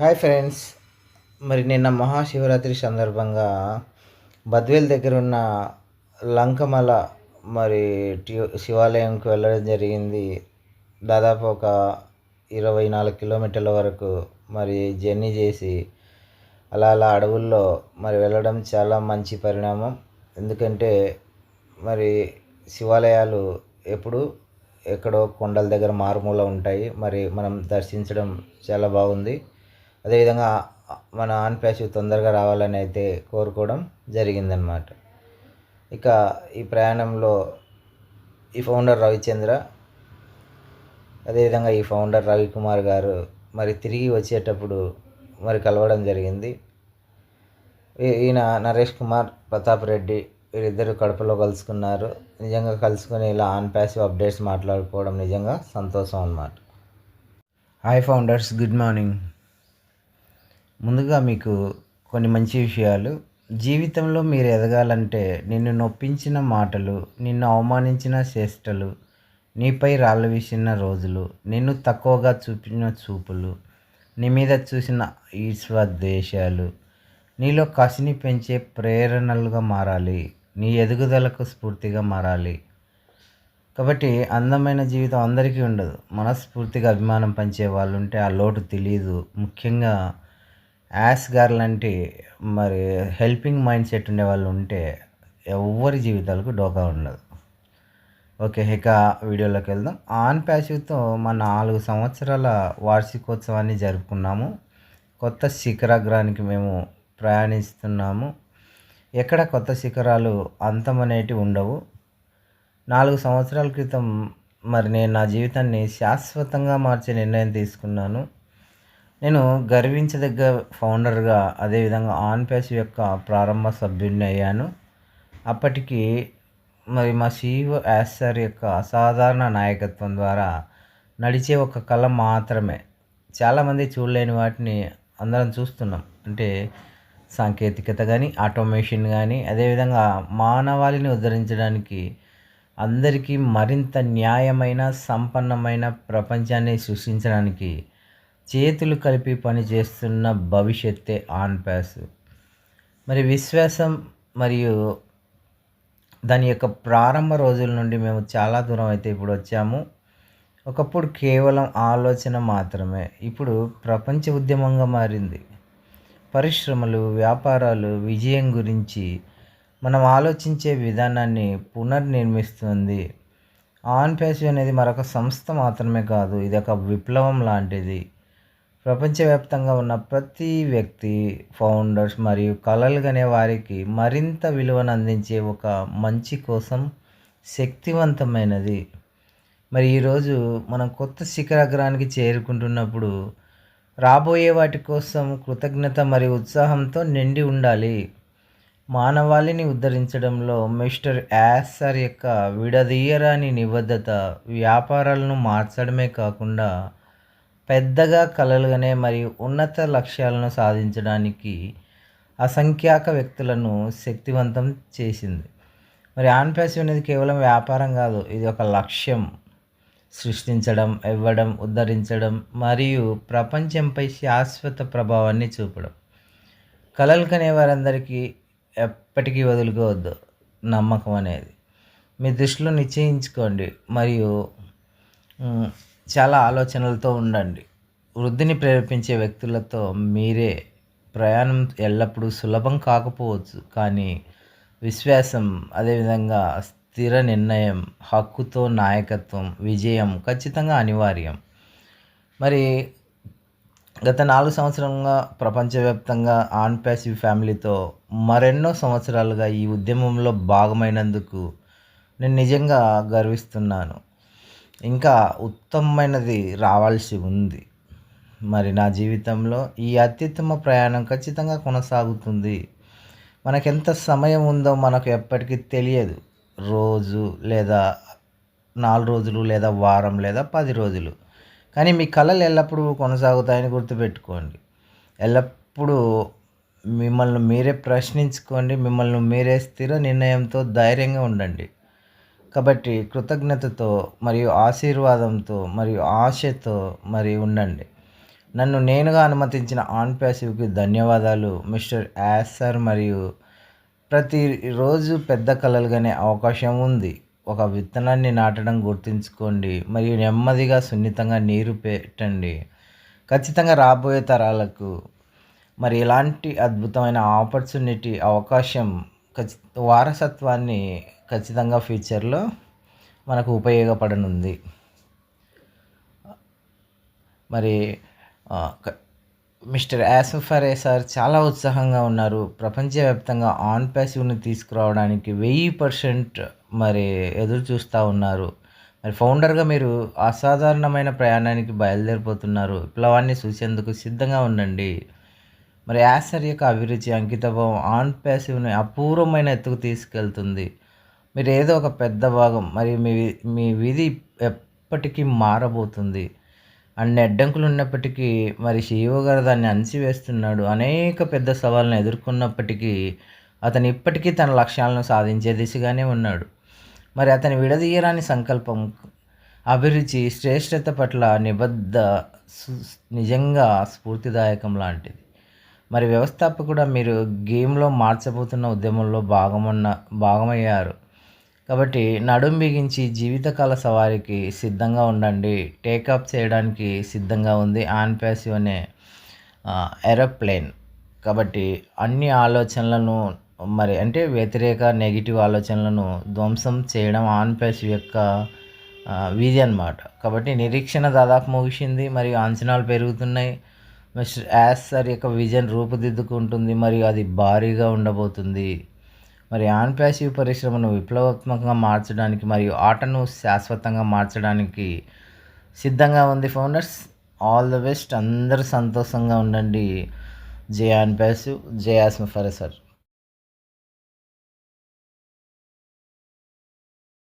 Hi friends. మరి నిన్న మహాశివరాత్రి సందర్భంగా బద్వేల్ దగ్గర ఉన్న లంకమల మరి ట్యూ శివాలయంకి వెళ్ళడం జరిగింది. దాదాపు ఒక ఇరవై నాలుగు కిలోమీటర్ల వరకు మరి జర్నీ చేసి అలా అలా అడవుల్లో మరి వెళ్ళడం చాలా మంచి పరిణామం. ఎందుకంటే మరి శివాలయాలు ఎప్పుడు ఎక్కడో కొండల దగ్గర మారుమూల ఉంటాయి. మరి మనం దర్శించడం చాలా బాగుంది. అదేవిధంగా మన ఆన్ ప్యాసివ్ తొందరగా రావాలని అయితే కోరుకోవడం జరిగిందనమాట ఇక ఈ ప్రయాణంలో ఈ ఫౌండర్ రవిచంద్ర అదేవిధంగా ఈ ఫౌండర్ రవికుమార్ గారు మరి తిరిగి వచ్చేటప్పుడు మరి కలవడం జరిగింది. ఈయన నరేష్ కుమార్ ప్రతాప్ రెడ్డి వీరిద్దరు కడపలో కలుసుకున్నారు. నిజంగా కలుసుకొని ఇలా ఆన్ ప్యాసివ్ అప్డేట్స్ మాట్లాడుకోవడం నిజంగా సంతోషం అన్నమాట. హాయ్ ఫౌండర్స్ గుడ్ మార్నింగ్ ముందుగా మీకు కొన్ని మంచి విషయాలు. జీవితంలో మీరు ఎదగాలంటే నిన్ను నొప్పించిన మాటలు నిన్ను అవమానించిన చేష్టలు నీపై రాళ్ళు విసిన రోజులు నిన్ను తక్కువగా చూపిన చూపులు నీ మీద చూసిన ఈశ్వద్వేషాలు నీలో కసిని పెంచే ప్రేరణలుగా మారాలి నీ ఎదుగుదలకు స్ఫూర్తిగా మారాలి. కాబట్టి అందమైన జీవితం అందరికీ ఉండదు. మనస్ఫూర్తిగా అభిమానం పంచే వాళ్ళు ఉంటే ఆ లోటు తెలియదు ముఖ్యంగా యాస్ గారు లాంటి మరి హెల్పింగ్ మైండ్ సెట్ ఉండే వాళ్ళు ఉంటే ఎవరి జీవితాలకు డోకా ఉండదు. ఓకే ఇక వీడియోలోకి వెళ్దాం. ఆన్ ప్యాసివ్తో మా నాలుగు సంవత్సరాల వార్షికోత్సవాన్ని జరుపుకున్నాము. కొత్త శిఖరాగ్రానికి మేము ప్రయాణిస్తున్నాము. ఎక్కడ కొత్త శిఖరాలు అంతమనేటి ఉండవు. నాలుగు సంవత్సరాల క్రితం మరి నేను నా జీవితాన్ని శాశ్వతంగా మార్చే నిర్ణయం తీసుకున్నాను. నేను గర్వించదగ్గ ఫౌండర్గా అదేవిధంగా ఆన్ పేస్ యొక్క ప్రారంభ సభ్యుడిని అయ్యాను. అప్పటికి మరి మా సీఈఓ యాస్ సార్ యొక్క అసాధారణ నాయకత్వం ద్వారా నడిచే ఒక కళ మాత్రమే. చాలామంది చూడలేని వాటిని అందరం చూస్తున్నాం. అంటే సాంకేతికత కానీ ఆటోమేషన్ కానీ అదేవిధంగా మానవాళిని ఉద్ధరించడానికి అందరికీ మరింత న్యాయమైన సంపన్నమైన ప్రపంచాన్ని సృష్టించడానికి చేతులు కలిపి పనిచేస్తున్న భవిష్యత్తే ఆన్ ప్యాస్. మరి విశ్వాసం మరియు దాని యొక్క ప్రారంభ రోజుల నుండి మేము చాలా దూరం అయితే ఇప్పుడు వచ్చాము. ఒకప్పుడు కేవలం ఆలోచన మాత్రమే. ఇప్పుడు ప్రపంచ ఉద్యమంగా మారింది. పరిశ్రమలు వ్యాపారాలు విజయం గురించి మనం ఆలోచించే విధానాన్ని పునర్నిర్మిస్తుంది. ఆన్ ప్యాసివ్ అనేది మరొక సంస్థ మాత్రమే కాదు ఇది ఒక విప్లవం లాంటిది. ప్రపంచవ్యాప్తంగా ఉన్న ప్రతి వ్యక్తి ఫౌండర్స్ మరియు కళలు కనే వారికి మరింత విలువను అందించే ఒక మంచి కోసం శక్తివంతమైనది. మరి ఈరోజు మనం కొత్త శిఖరాగ్రానికి చేరుకుంటున్నప్పుడు రాబోయే వాటి కోసం కృతజ్ఞత మరియు ఉత్సాహంతో నిండి ఉండాలి. మానవాళిని ఉద్ధరించడంలో మిస్టర్ యాసర్ యొక్క విడదీయరాని నిబద్ధత వ్యాపారాలను మార్చడమే కాకుండా పెద్దగా కలలుగానే మరియు ఉన్నత లక్ష్యాలను సాధించడానికి అసంఖ్యాక వ్యక్తులను శక్తివంతం చేసింది. మరి ఆన్ ప్యాసివ్ అనేది కేవలం వ్యాపారం కాదు ఇది ఒక లక్ష్యం. సృష్టించడం ఇవ్వడం ఉద్ధరించడం మరియు ప్రపంచంపై శాశ్వత ప్రభావాన్ని చూపడం. కలలు కనే వారందరికీ ఎప్పటికీ వదులుకోవద్దు నమ్మకం అనేది. మీ దృష్టిలో నిశ్చయించుకోండి మరియు చాలా ఆలోచనలతో ఉండండి. వృద్ధిని ప్రేరేపించే వ్యక్తులతో మీరే ప్రయాణం ఎల్లప్పుడూ సులభం కాకపోవచ్చు కానీ విశ్వాసం అదేవిధంగా స్థిర నిర్ణయం హక్కుతో నాయకత్వం విజయం ఖచ్చితంగా అనివార్యం. మరి గత నాలుగు సంవత్సరంగా ప్రపంచవ్యాప్తంగా ఆన్ ప్యాసివ్ ఫ్యామిలీతో మరెన్నో సంవత్సరాలుగా ఈ ఉద్యమంలో భాగమైనందుకు నేను నిజంగా గర్విస్తున్నాను. ఇంకా ఉత్తమమైనది రావాల్సి ఉంది. మరి నా జీవితంలో ఈ అత్యుత్తమ ప్రయాణం ఖచ్చితంగా కొనసాగుతుంది. మనకు ఎంత సమయం ఉందో మనకు ఎప్పటికీ తెలియదు. రోజు లేదా నాలుగు రోజులు లేదా వారం లేదా పది రోజులు. కానీ మీ కళలు ఎల్లప్పుడూ కొనసాగుతాయని గుర్తుపెట్టుకోండి. ఎల్లప్పుడూ మిమ్మల్ని మీరే ప్రశ్నించుకోండి మిమ్మల్ని మీరే స్థిర నిర్ణయంతో ధైర్యంగా ఉండండి. కాబట్టి కృతజ్ఞతతో మరియు ఆశీర్వాదంతో మరియు ఆశతో మరి ఉండండి. నన్ను నేనుగా అనుమతించిన ఆన్ ప్యాసివ్కి ధన్యవాదాలు మిస్టర్ యాస్ సార్ మరియు ప్రతిరోజు పెద్ద కలలు కనే అవకాశం ఉంది. ఒక విత్తనాన్ని నాటడం గుర్తుంచుకోండి మరియు నెమ్మదిగా సున్నితంగా నీరు పెట్టండి. ఖచ్చితంగా రాబోయే తరాలకు మరి ఇలాంటి అద్భుతమైన ఆపర్చునిటీ అవకాశం ఖచ్చి వారసత్వాన్ని ఖచ్చితంగా ఫ్యూచర్లో మనకు ఉపయోగపడనుంది. మరి క- మిస్టర్ యాసఫరే సార్ చాలా ఉత్సాహంగా ఉన్నారు. ప్రపంచవ్యాప్తంగా ఆన్ ప్యాసివ్ని తీసుకురావడానికి వెయ్యి పర్సెంట్ మరి ఎదురు చూస్తూ ఉన్నారు. మరి ఫౌండర్గా మీరు అసాధారణమైన ప్రయాణానికి బయలుదేరిపోతున్నారు. విప్లవాన్ని చూసేందుకు సిద్ధంగా ఉండండి. మరి యాసర్ యొక్క అభిరుచి అంకితభావం ఆన్ ప్యాసివ్ని అపూర్వమైన ఎత్తుకు తీసుకెళ్తుంది. మీరు ఏదో ఒక పెద్ద భాగం మరి మీ మీ విధి ఎప్పటికీ మారబోతుంది. అన్ని అడ్డంకులు ఉన్నప్పటికీ మరి శివ గారు దాన్ని అణిచివేస్తున్నాడు. అనేక పెద్ద సవాళ్ళను ఎదుర్కొన్నప్పటికీ అతను ఇప్పటికీ తన లక్ష్యాలను సాధించే దిశగానే ఉన్నాడు. మరి అతని విడదీయరాని సంకల్పం అభిరుచి శ్రేష్టత పట్ల నిబద్ధ సు- నిజంగా స్ఫూర్తిదాయకం లాంటిది. మరి వ్యవస్థాపకుడు మీరు గేమ్లో మార్చబోతున్న ఉద్యమంలో భాగమన్న భాగమయ్యారు. కాబట్టి నడుం బిగించి జీవితకాల సవారికి సిద్ధంగా ఉండండి. టేకాఫ్ చేయడానికి సిద్ధంగా ఉంది ఆన్ ప్యాసివ్ అనే ఏరోప్లేన్. కాబట్టి అన్ని ఆలోచనలను మరి అంటే వ్యతిరేక నెగిటివ్ ఆలోచనలను ధ్వంసం చేయడం ఆన్ ప్యాసివ్ యొక్క వీధి విధి అన్నమాట. కాబట్టి నిరీక్షణ దాదాపు ముగిసింది మరియు అంచనాలు పెరుగుతున్నాయి. మిస్టర్ యాస్ యొక్క విజన్ రూపుదిద్దుకుంటుంది మరియు అది భారీగా ఉండబోతుంది. మరి ఆన్ ప్యాసివ్ పరిశ్రమను విప్లవాత్మకంగా మార్చడానికి మరియు ఆటను శాశ్వతంగా మార్చడానికి సిద్ధంగా ఉంది ఫౌండర్స్. ఆల్ ద బెస్ట్ అందరూ సంతోషంగా ఉండండి. జే ఆన్ ప్యాసివ్ జే ఆస్మ ఫర్ సార్.